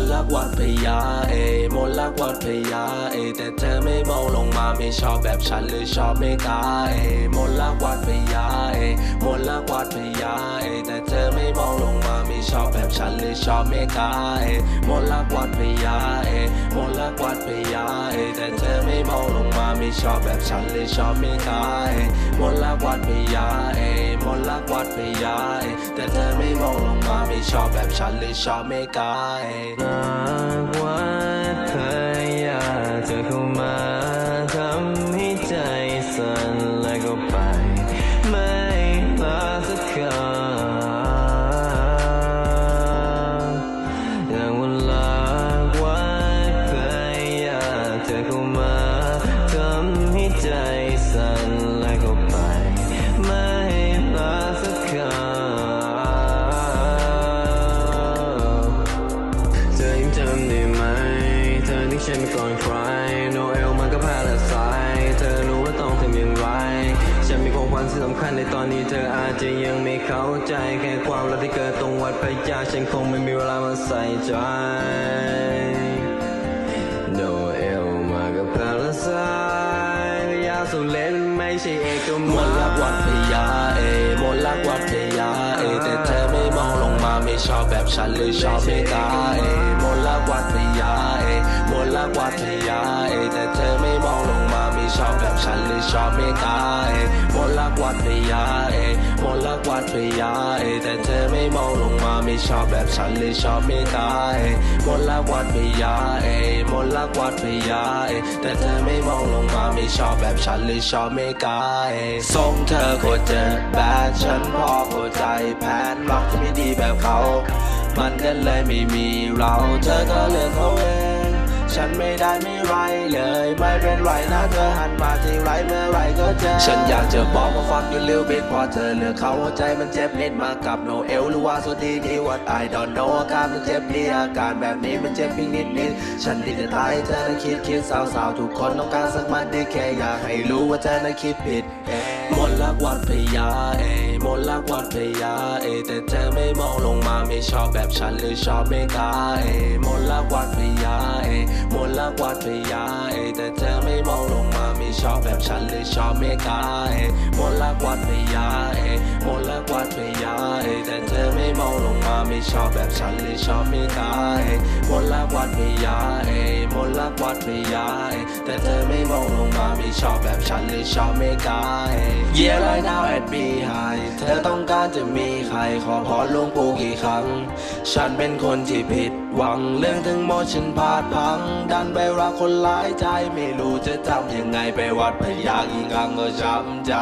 นต์รักวัดพญาเอ มนต์รักวัดพญาเอ แต่เธอไม่มองลงมาไม่ชอบแบบฉันหรือชอบไม่กล้าเอ มนต์รักวัดพญาเอ มนต์รักวัดพญาเอ แต่เธอไม่มองลงมาไม่ชอบแบบฉันหรือชอบไม่กล้าเอ มนต์รักวัดพญาเอ มนต์รักวัดพญาเอ แต่เธอไม่มองลงมาไม่ชอบแบบฉันหรือชอบไม่กล้าเอ มนต์รักวัดพญาเอ มนต์รักวัดพญาเอ แต่เธอไม่มองลง ไม่ชอบแบบฉันเลยชอบไม่กาเอหากว่าเธอ ฉันไปก่อนใครโนเอลมันก็พาละสาย เธอรู้ว่าต้องทำอย่างไร ฉันมีของขวัญที่สำคัญในตอนนี้เธออาจจะยังไม่เข้าใจ แค่ความรักที่เกิดตรงวัดพระยาฉันคงไม่มีเวลามาใส่ใจโนเอลมาก็พาละสายยาสุเล่นไม่ใช่เอกมันรักวัดพญาเอมนรักวัดพญาเอแต่เธอไม่มองลงมาไม่ชอบแบบฉันหรือชอบไม่กล้ หรือชอบไม่กลาเอมนต์รักวัดพญาเอมนต์รักวัดพญาเอแต่เธอไม่มองลงมาไม่ชอบแบบฉันหรือชอบไม่กล้าเอมนต์รักวัดพญาเอมนต์รักวัดพญาเอแต่เธอไม่มองลงมาไม่ชอบแบบฉันหรือชอบไม่กลาเอทรงเธอโคตรเจอแบดฉันพอเข้าใจแผนรักที่ไม่ดีแบบเขา มันก็เลยไม่มีเราเธอก็เลือกเขาเองฉันไม่ได้ไม่ไรเลย ไม่เป็นไรนะเธอหันมาที่ ฉันอยากจะบอกว่าฟังอยู่เร็วบิดพอเธอเลือกเขาใจมันเจ็บนิดมากับโนเอลหรือว่าสุดดีดีวัด I don't know อาการมันเจ็บดีอาการแบบนี้มันเจ็บเพียงนิดนิดฉันดีจะตายเธอนั้นคิดคิดสาวสาวทุกคนต้องการสักมันดีแค่อยากให้รู้ว่าเธอนั้นคิดผิดเอ้มนต์รักวัดพญาเอมนต์รักวัดพญาเอแต่เธอไม่มองลงมาไม่ชอบแบบฉันหรือชอบไม่กล้าเอมนต์รักวัดพญาเอมนต์รักวัดพญาเอแต่เธอไม่มองลง ไม่ชอบแบบฉันเลยชอบไม่กายมลกวัดไม่ยาเยมลกวัดไม่ยาเอ ไม่ชอบแบบฉันหรือชอบไม่กล้มนต์รักวัดพญาเอ้มนต์รักวัดพญาเอ้แต่เธอไม่มองลงมาไม่ชอบแบบฉันหรือชอบไม่กล้เอ้ Yeah right now at be high เธอต้องการจะมีใครขอพรหลวงปู่กี่ครั้ง ฉันเป็นคนที่ผิดหวังเรื่องทั้งหมดฉันพลาดพัง ดันไปรักคนร้ายใจไม่รู้จะทำยังไงไปวัดพยากี่ครั้งก็ช้ำใจ